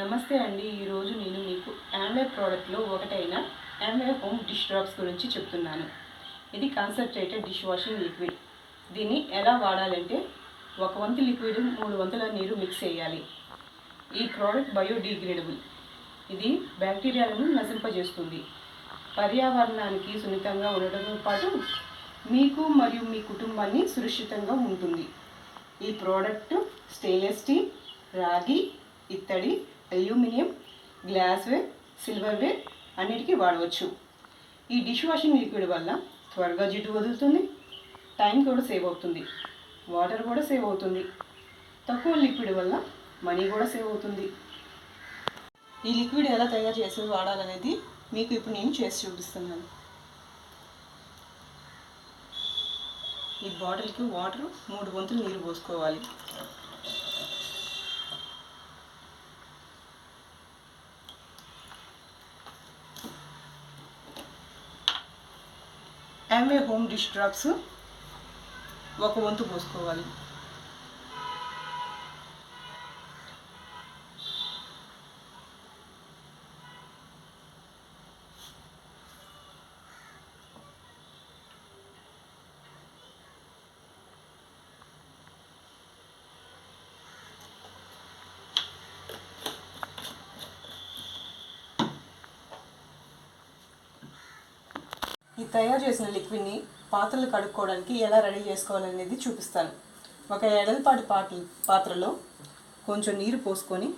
నమస్తే అండి. ఈరోజు నేను మీకు యామ్వే ప్రోడక్ట్లో ఒకటైన యామ్వే హోమ్ డిష్ డ్రాప్స్ గురించి చెప్తున్నాను. ఇది కాన్సన్ట్రేటెడ్ డిష్ వాషింగ్ లిక్విడ్ దీన్ని ఎలా వాడాలంటే ఒక వంతు లిక్విడ్ మూడు వంతుల నీరు మిక్స్ చేయాలి. ఈ ప్రోడక్ట్ బయోడిగ్రేడబుల్ ఇది బ్యాక్టీరియాలను నశింపజేస్తుంది. పర్యావరణానికి సున్నితంగా ఉండడంతో పాటు మీకు మరియు మీ కుటుంబాన్ని సురక్షితంగా ఉంటుంది. ఈ ప్రోడక్ట్ స్టెయిన్లెస్ స్టీల్ రాగి ఇత్తడి అల్యూమినియం గ్లాస్వేర్ సిల్వర్వేర్ అన్నిటికీ వాడవచ్చు. ఈ డిష్ వాషింగ్ లిక్విడ్ వల్ల త్వరగా జిడ్డు వదులుతుంది టైం కూడా సేవ్ అవుతుంది వాటర్ కూడా సేవ్ అవుతుంది. తక్కువ లిక్విడ్ వల్ల మనీ కూడా సేవ్ అవుతుంది. ఈ లిక్విడ్ ఎలా తయారు చేసి వాడాలనేది మీకు ఇప్పుడు నేను చేసి చూపిస్తున్నాను. ఈ బాటిల్కి వాటర్ మూడు వంతులు నీరు పోసుకోవాలి. ఎంఏ హోమ్ డిష్ డ్రాప్స్ ఒక వంతు పోసుకోవాలి. ఈ తయారు చేసిన లిక్విడ్ని పాత్రలు కడుక్కోవడానికి ఎలా రెడీ చేసుకోవాలనేది చూపిస్తాను. ఒక ఎడలపాటి పాట పాత్రలో కొంచెం నీరు పోసుకొని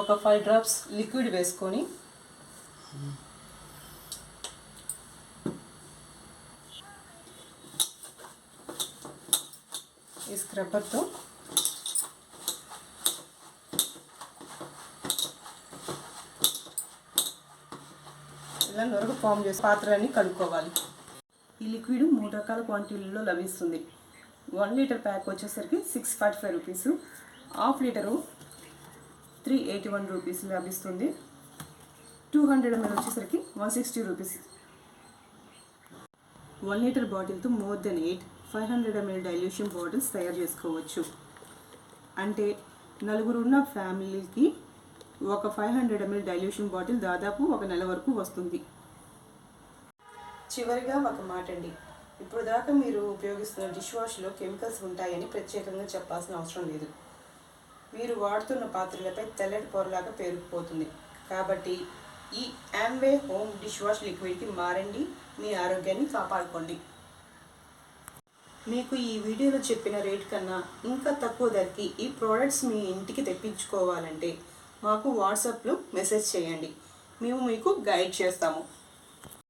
ఒక ఫైవ్ డ్రాప్స్ లిక్విడ్ వేసుకొని ఈ స్క్రబ్బర్తో ఇలా నొరగ ఫామ్ చేసి పాత్రలన్నీ కడుక్కోవాలి. ఈ లిక్విడ్ మూడు రకాల క్వాంటిటీలో లభిస్తుంది. వన్ లీటర్ ప్యాక్ వచ్చేసరికి six forty five rupees. Half litre three eighty one rupees లభిస్తుంది. టూ హండ్రెడ్ ఎంఎల్ వచ్చేసరికి one sixty rupees. One litre బాటిల్తో more than eight five hundred ML dilution bottles తయారు చేసుకోవచ్చు. అంటే నలుగురు ఉన్న ఫ్యామిలీకి ఒక five hundred ML dilution bottle దాదాపు ఒక నెల వరకు వస్తుంది. చివరిగా ఒక మాట అండి ఇప్పుడు దాకా మీరు ఉపయోగిస్తున్న డిష్ వాష్లో కెమికల్స్ ఉంటాయని ప్రత్యేకంగా చెప్పాల్సిన అవసరం లేదు. మీరు వాడుతున్న పాత్రలపై తెల్లటి పొరలాగా పేరుకుపోతుంది. కాబట్టి ఈ యామ్వే హోమ్ డిష్ వాష్ లిక్విడ్కి మారండి మీ ఆరోగ్యాన్ని కాపాడుకోండి. మీకు ఈ వీడియోలో చెప్పిన రేట్ కన్నా ఇంకా తక్కువ ధరకి ఈ ప్రోడక్ట్స్ మీ ఇంటికి తెప్పించుకోవాలంటే మాకు వాట్సాప్లో మెసేజ్ చేయండి. మేము మీకు గైడ్ చేస్తాము.